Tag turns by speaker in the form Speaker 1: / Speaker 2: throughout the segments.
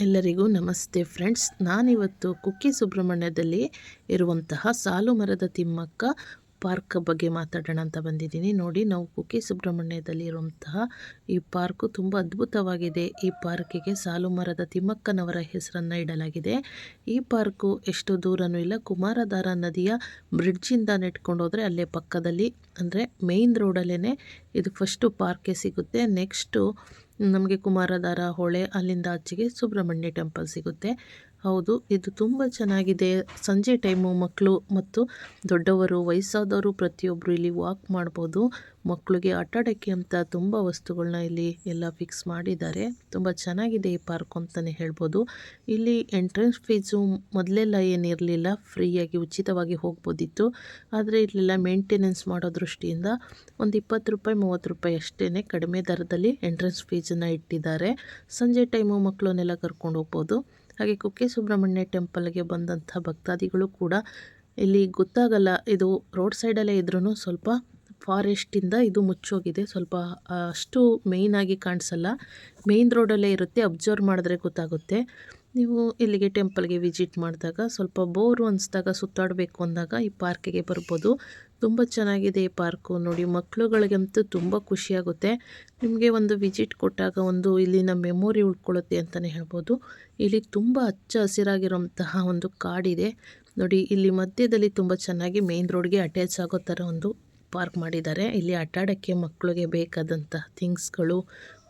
Speaker 1: ಎಲ್ಲರಿಗೂ ನಮಸ್ತೆ ಫ್ರೆಂಡ್ಸ್. ನಾನಿವತ್ತು ಕುಕ್ಕಿ ಸುಬ್ರಹ್ಮಣ್ಯದಲ್ಲಿ ಇರುವಂತಹ ಸಾಲು ಮರದ ತಿಮ್ಮಕ್ಕ ಪಾರ್ಕ್ ಬಗ್ಗೆ ಮಾತಾಡೋಣ ಅಂತ ಬಂದಿದ್ದೀನಿ. ನೋಡಿ, ನಾವು ಕುಕ್ಕೆ ಸುಬ್ರಹ್ಮಣ್ಯದಲ್ಲಿ ಇರುವಂತಹ ಈ ಪಾರ್ಕು ತುಂಬ ಅದ್ಭುತವಾಗಿದೆ. ಈ ಪಾರ್ಕಿಗೆ ಸಾಲು ಮರದ ತಿಮ್ಮಕ್ಕನವರ ಹೆಸರನ್ನು ಇಡಲಾಗಿದೆ. ಈ ಪಾರ್ಕು ಎಷ್ಟು ದೂರನೂ ಇಲ್ಲ. ಕುಮಾರಧಾರ ನದಿಯ ಬ್ರಿಡ್ಜಿಂದ ನೆಟ್ಕೊಂಡು ಹೋದರೆ ಅಲ್ಲೇ ಪಕ್ಕದಲ್ಲಿ, ಅಂದರೆ ಮೇಯ್ನ್ ರೋಡಲ್ಲೇ ಇದು ಫಸ್ಟು ಪಾರ್ಕೆ ಸಿಗುತ್ತೆ. ನೆಕ್ಸ್ಟು ನಮಗೆ ಕುಮಾರಧಾರ ಹೊಳೆ ಅಲ್ಲಿಂದ ಆಚೆಗೆ ಸುಬ್ರಹ್ಮಣ್ಯ ಟೆಂಪಲ್ ಸಿಗುತ್ತೆ. ಹೌದು, ಇದು ತುಂಬ ಚೆನ್ನಾಗಿದೆ. ಸಂಜೆ ಟೈಮು ಮಕ್ಕಳು ಮತ್ತು ದೊಡ್ಡವರು, ವಯಸ್ಸಾದವರು ಪ್ರತಿಯೊಬ್ಬರು ಇಲ್ಲಿ ವಾಕ್ ಮಾಡ್ಬೋದು. ಮಕ್ಕಳಿಗೆ ಆಟಾಡೋಕ್ಕೆ ಅಂತ ತುಂಬ ವಸ್ತುಗಳನ್ನ ಇಲ್ಲಿ ಎಲ್ಲ ಫಿಕ್ಸ್ ಮಾಡಿದ್ದಾರೆ. ತುಂಬ ಚೆನ್ನಾಗಿದೆ ಈ ಪಾರ್ಕ್ ಅಂತಲೇ ಹೇಳ್ಬೋದು. ಇಲ್ಲಿ ಎಂಟ್ರೆನ್ಸ್ ಫೀಸು ಮೊದಲೆಲ್ಲ ಏನಿರಲಿಲ್ಲ ಫ್ರೀಯಾಗಿ ಉಚಿತವಾಗಿ ಹೋಗ್ಬೋದಿತ್ತು. ಆದರೆ ಇಲ್ಲೆಲ್ಲ ಮೇಂಟೆನೆನ್ಸ್ ಮಾಡೋ ದೃಷ್ಟಿಯಿಂದ ಒಂದು ಇಪ್ಪತ್ತು ರೂಪಾಯಿ, ಮೂವತ್ತು ರೂಪಾಯಿ ಅಷ್ಟೇ ಕಡಿಮೆ ದರದಲ್ಲಿ ಎಂಟ್ರೆನ್ಸ್ ಫೀಸನ್ನು ಇಟ್ಟಿದ್ದಾರೆ. ಸಂಜೆ ಟೈಮು ಮಕ್ಕಳನ್ನೆಲ್ಲ ಕರ್ಕೊಂಡು ಹೋಗ್ಬೋದು. ಹಾಗೆ ಕುಕ್ಕೆ ಸುಬ್ರಹ್ಮಣ್ಯ ಟೆಂಪಲ್ಗೆ ಬಂದಂಥ ಭಕ್ತಾದಿಗಳು ಕೂಡ ಇಲ್ಲಿ ಗೊತ್ತಾಗಲ್ಲ ಇದು ರೋಡ್ ಸೈಡಲ್ಲೇ ಇದ್ರೂ ಸ್ವಲ್ಪ ಫಾರೆಸ್ಟಿಂದ ಇದು ಮುಚ್ಚೋಗಿದೆ. ಸ್ವಲ್ಪ ಅಷ್ಟು ಮೇಯ್ನಾಗಿ ಕಾಣಿಸಲ್ಲ. ಮೇಯ್ನ್ ರೋಡಲ್ಲೇ ಇರುತ್ತೆ. ಅಬ್ಸರ್ವ್ ಮಾಡಿದ್ರೆ ಗೊತ್ತಾಗುತ್ತೆ. ನೀವು ಇಲ್ಲಿಗೆ ಟೆಂಪಲ್ಗೆ ವಿಸಿಟ್ ಮಾಡಿದಾಗ, ಸ್ವಲ್ಪ ಬೋರು ಅನಿಸ್ದಾಗ, ಸುತ್ತಾಡಬೇಕು ಅಂದಾಗ ಈ ಪಾರ್ಕಿಗೆ ಬರ್ಬೋದು. ತುಂಬ ಚೆನ್ನಾಗಿದೆ ಈ ಪಾರ್ಕು ನೋಡಿ ಮಕ್ಕಳುಗಳಿಗಂತೂ ತುಂಬ ಖುಷಿಯಾಗುತ್ತೆ. ನಿಮಗೆ ಒಂದು ವಿಸಿಟ್ ಕೊಟ್ಟಾಗ ಒಂದು ಇಲ್ಲಿನ ಮೆಮೊರಿ ಉಳ್ಕೊಳ್ಳುತ್ತೆ ಅಂತಲೇ ಹೇಳ್ಬೋದು. ಇಲ್ಲಿ ತುಂಬ ಹಚ್ಚ ಹಸಿರಾಗಿರುವಂತಹ ಒಂದು ಕಾಡಿದೆ. ನೋಡಿ, ಇಲ್ಲಿ ಮಧ್ಯದಲ್ಲಿ ತುಂಬ ಚೆನ್ನಾಗಿ ಮೇನ್ ರೋಡ್ಗೆ ಅಟ್ಯಾಚ್ ಆಗೋ ಥರ ಒಂದು ಪಾರ್ಕ್ ಮಾಡಿದ್ದಾರೆ. ಇಲ್ಲಿ ಆಟ ಆಡೋಕ್ಕೆ ಮಕ್ಕಳಿಗೆ ಬೇಕಾದಂತಹ ಥಿಂಗ್ಸ್ಗಳು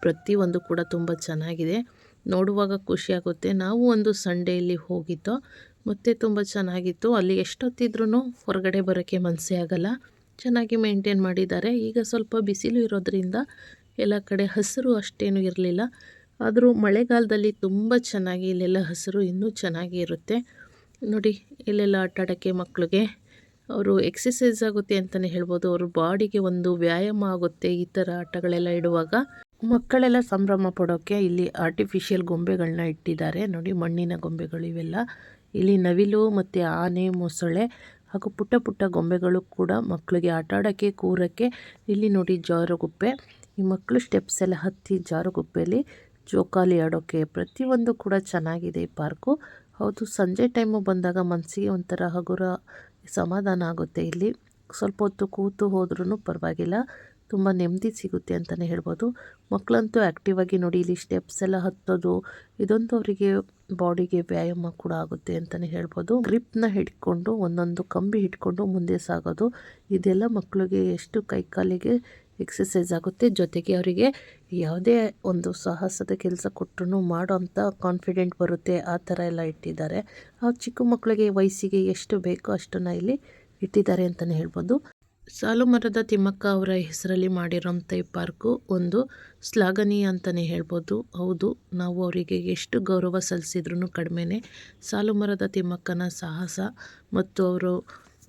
Speaker 1: ಪ್ರತಿಯೊಂದು ಕೂಡ ತುಂಬ ಚೆನ್ನಾಗಿದೆ. ನೋಡುವಾಗ ಖುಷಿಯಾಗುತ್ತೆ ನಾವು ಒಂದು ಸಂಡೇ ಇಲ್ಲಿ ಹೋಗಿತ್ತು ಮತ್ತು ತುಂಬ ಚೆನ್ನಾಗಿತ್ತು. ಅಲ್ಲಿ ಎಷ್ಟೊತ್ತಿದ್ರೂ ಹೊರಗಡೆ ಬರೋಕ್ಕೆ ಮನಸ್ಸೇ ಆಗಲ್ಲ. ಚೆನ್ನಾಗಿ ಮೇಂಟೈನ್ ಮಾಡಿದ್ದಾರೆ. ಈಗ ಸ್ವಲ್ಪ ಬಿಸಿಲು ಇರೋದ್ರಿಂದ ಎಲ್ಲ ಕಡೆ ಹಸಿರು ಅಷ್ಟೇನು ಇರಲಿಲ್ಲ. ಆದರೂ ಮಳೆಗಾಲದಲ್ಲಿ ತುಂಬ ಚೆನ್ನಾಗಿ ಇಲ್ಲೆಲ್ಲ ಹಸಿರು ಇನ್ನೂ ಚೆನ್ನಾಗಿ ಇರುತ್ತೆ. ನೋಡಿ, ಇಲ್ಲೆಲ್ಲ ಆಟಾಡೋಕ್ಕೆ ಮಕ್ಕಳಿಗೆ ಅವರು ಎಕ್ಸಸೈಸ್ ಆಗುತ್ತೆ ಅಂತಲೇ ಹೇಳ್ಬೋದು. ಅವ್ರ ಬಾಡಿಗೆ ಒಂದು ವ್ಯಾಯಾಮ ಆಗುತ್ತೆ ಈ ಥರ ಆಟಗಳೆಲ್ಲ ಇಡುವಾಗ. ಮಕ್ಕಳೆಲ್ಲ ಸಂಭ್ರಮ ಪಡೋಕ್ಕೆ ಇಲ್ಲಿ ಆರ್ಟಿಫಿಷಿಯಲ್ ಗೊಂಬೆಗಳನ್ನ ಇಟ್ಟಿದ್ದಾರೆ. ನೋಡಿ ಮಣ್ಣಿನ ಗೊಂಬೆಗಳು ಇವೆಲ್ಲ. ಇಲ್ಲಿ ನವಿಲು ಮತ್ತು ಆನೆ, ಮೊಸಳೆ ಹಾಗೂ ಪುಟ್ಟ ಪುಟ್ಟ ಗೊಂಬೆಗಳು ಕೂಡ ಮಕ್ಕಳಿಗೆ ಆಟ ಆಡೋಕ್ಕೆ ಕೂರಕ್ಕೆ ಇಲ್ಲಿ ನೋಡಿ ಜಾರುಗುಪ್ಪೆ. ಈ ಮಕ್ಕಳು ಸ್ಟೆಪ್ಸ್ ಎಲ್ಲ ಹತ್ತಿ ಜಾರುಗುಪ್ಪೆಯಲ್ಲಿ ಜೋಕಾಲಿ ಆಡೋಕ್ಕೆ ಪ್ರತಿಯೊಂದು ಕೂಡ ಚೆನ್ನಾಗಿದೆ ಈ ಪಾರ್ಕು ಹೌದು, ಸಂಜೆ ಟೈಮು ಬಂದಾಗ ಮನಸ್ಸಿಗೆ ಒಂಥರ ಹಗುರ ಸಮಾಧಾನ ಆಗುತ್ತೆ ಇಲ್ಲಿ. ಸ್ವಲ್ಪ ಹೊತ್ತು ಕೂತು ಹೋದ್ರೂ ಪರವಾಗಿಲ್ಲ. ತುಂಬ ನೆಮ್ಮದಿ ಸಿಗುತ್ತೆ ಅಂತಲೇ ಹೇಳ್ಬೋದು. ಮಕ್ಕಳಂತೂ ಆ್ಯಕ್ಟಿವ್ ಆಗಿ ನೋಡಿ ಇಲ್ಲಿ ಸ್ಟೆಪ್ಸ್ ಎಲ್ಲ ಹತ್ತೋದು, ಇದೊಂದು ಅವರಿಗೆ ಬಾಡಿಗೆ ವ್ಯಾಯಾಮ ಕೂಡ ಆಗುತ್ತೆ ಅಂತಲೇ ಹೇಳ್ಬೋದು. ಗ್ರಿಪ್ನ ಹಿಡ್ಕೊಂಡು, ಒಂದೊಂದು ಕಂಬಿ ಹಿಡ್ಕೊಂಡು ಮುಂದೆ ಸಾಗೋದು, ಇದೆಲ್ಲ ಮಕ್ಕಳಿಗೆ ಎಷ್ಟು ಕೈಕಾಲಿಗೆ ಎಕ್ಸಸೈಸ್ ಆಗುತ್ತೆ. ಜೊತೆಗೆ ಅವರಿಗೆ ಯಾವುದೇ ಒಂದು ಸಾಹಸದ ಕೆಲಸ ಕೊಟ್ಟರು ಮಾಡೋ ಅಂಥ ಕಾನ್ಫಿಡೆಂಟ್ ಬರುತ್ತೆ. ಆ ಥರ ಎಲ್ಲ ಇಟ್ಟಿದ್ದಾರೆ. ಆ ಚಿಕ್ಕ ಮಕ್ಕಳಿಗೆ ವಯಸ್ಸಿಗೆ ಎಷ್ಟು ಬೇಕೋ ಅಷ್ಟನ್ನು ಇಲ್ಲಿ ಇಟ್ಟಿದ್ದಾರೆ ಅಂತಲೇ ಹೇಳ್ಬೋದು. ಸಾಲು ಮರದ ತಿಮ್ಮಕ್ಕ ಅವರ ಹೆಸರಲ್ಲಿ ಮಾಡಿರೋಂಥ ಈ ಪಾರ್ಕು ಒಂದು ಶ್ಲಾಘನೀಯ ಅಂತಲೇ ಹೇಳ್ಬೋದು. ಹೌದು, ನಾವು ಅವರಿಗೆ ಎಷ್ಟು ಗೌರವ ಸಲ್ಲಿಸಿದ್ರೂ ಕಡಿಮೆನೇ. ಸಾಲು ಮರದ ತಿಮ್ಮಕ್ಕನ ಸಾಹಸ ಮತ್ತು ಅವರು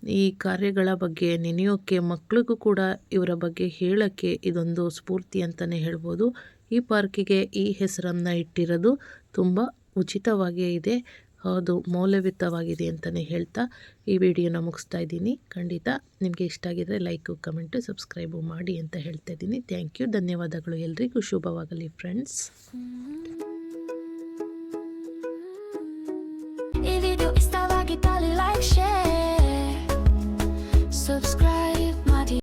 Speaker 1: ಈ ಕಾರ್ಯಗಳ ಬಗ್ಗೆ ನೆನೆಯೋಕ್ಕೆ ಮಕ್ಕಳಿಗೂ ಕೂಡ ಇವರ ಬಗ್ಗೆ ಹೇಳೋಕ್ಕೆ ಇದೊಂದು ಸ್ಫೂರ್ತಿ ಅಂತಲೇ ಹೇಳ್ಬೋದು. ಈ ಪಾರ್ಕಿಗೆ ಈ ಹೆಸರನ್ನು ಇಟ್ಟಿರೋದು ತುಂಬ ಉಚಿತವಾಗಿಯೇ ಇದೆ. ಅದು ಮೌಲ್ಯಯುತವಾಗಿದೆ ಅಂತಲೇ ಹೇಳ್ತಾ ಈ ವಿಡಿಯೋನ ಮುಗಿಸ್ತಾ ಇದ್ದೀನಿ. ಖಂಡಿತ ನಿಮಗೆ ಇಷ್ಟ ಆಗಿದರೆ ಲೈಕು, ಕಮೆಂಟು, ಸಬ್ಸ್ಕ್ರೈಬು ಮಾಡಿ ಅಂತ ಹೇಳ್ತಾ ಇದ್ದೀನಿ. Thank you. ಧನ್ಯವಾದಗಳು ಎಲ್ರಿಗೂ. ಶುಭವಾಗಲಿ ಫ್ರೆಂಡ್ಸ್.